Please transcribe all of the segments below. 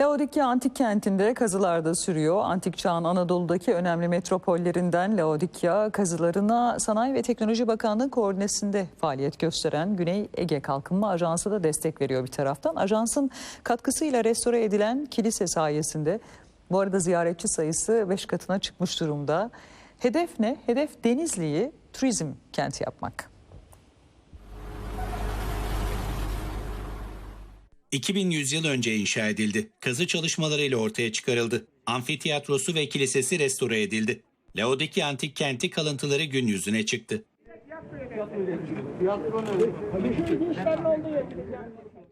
Laodikya Antik Kenti'nde kazılar da sürüyor. Antik çağın Anadolu'daki önemli metropollerinden Laodikya kazılarına Sanayi ve Teknoloji Bakanlığı koordinesinde faaliyet gösteren Güney Ege Kalkınma Ajansı da destek veriyor bir taraftan. Ajansın katkısıyla restore edilen kilise sayesinde bu arada ziyaretçi sayısı 5 katına çıkmış durumda. Hedef ne? Hedef Denizli'yi turizm kenti yapmak. 2100 yıl önce inşa edildi. Kazı çalışmalarıyla ortaya çıkarıldı. Amfiteyatrosu ve kilisesi restore edildi. Laodikya antik kenti kalıntıları gün yüzüne çıktı.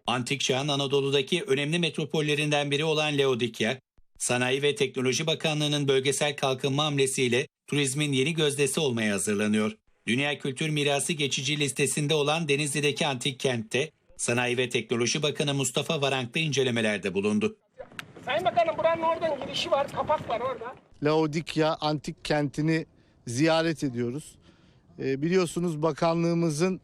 Antik çağın Anadolu'daki önemli metropollerinden biri olan Laodikya, Sanayi ve Teknoloji Bakanlığı'nın bölgesel kalkınma hamlesiyle turizmin yeni gözdesi olmaya hazırlanıyor. Dünya Kültür Mirası geçici listesinde olan Denizli'deki antik kentte Sanayi ve Teknoloji Bakanı Mustafa Varanklı incelemelerde bulundu. Sayın Bakanım buranın oradan girişi var, kapak var orada. Laodikya antik kentini ziyaret ediyoruz. Ee, biliyorsunuz bakanlığımızın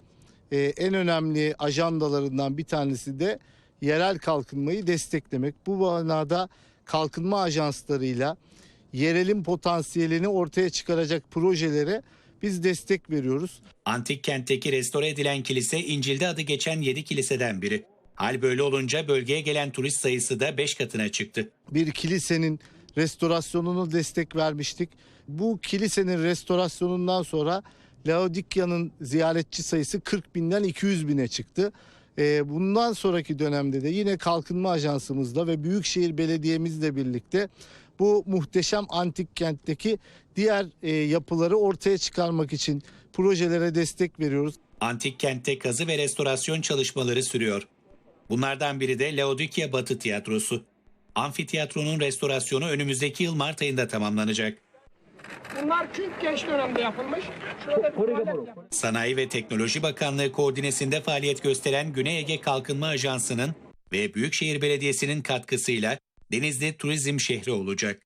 e, en önemli ajandalarından bir tanesi de yerel kalkınmayı desteklemek. Bu manada kalkınma ajanslarıyla yerelin potansiyelini ortaya çıkaracak projelere biz destek veriyoruz. Antik kentteki restore edilen kilise İncil'de adı geçen 7 kiliseden biri. Hal böyle olunca bölgeye gelen turist sayısı da 5 katına çıktı. bir kilisenin restorasyonunu destek vermiştik. Bu kilisenin restorasyonundan sonra Laodikya'nın ziyaretçi sayısı 40 binden 200 bine çıktı. Ee, Bundan sonraki dönemde de yine Kalkınma Ajansımızla ve Büyükşehir Belediye'mizle birlikte bu muhteşem antik kentteki diğer e, yapıları ortaya çıkarmak için projelere destek veriyoruz. Antik kentte kazı ve restorasyon çalışmaları sürüyor. Bunlardan biri de Laodikya Batı Tiyatrosu. Amfiteyatronun restorasyonu önümüzdeki yıl Mart ayında tamamlanacak. Bunlar çünkü geç dönemde yapılmış. Sanayi ve Teknoloji Bakanlığı koordinesinde faaliyet gösteren Güney Ege Kalkınma Ajansı'nın ve Büyükşehir Belediyesi'nin katkısıyla Denizli turizm şehri olacak.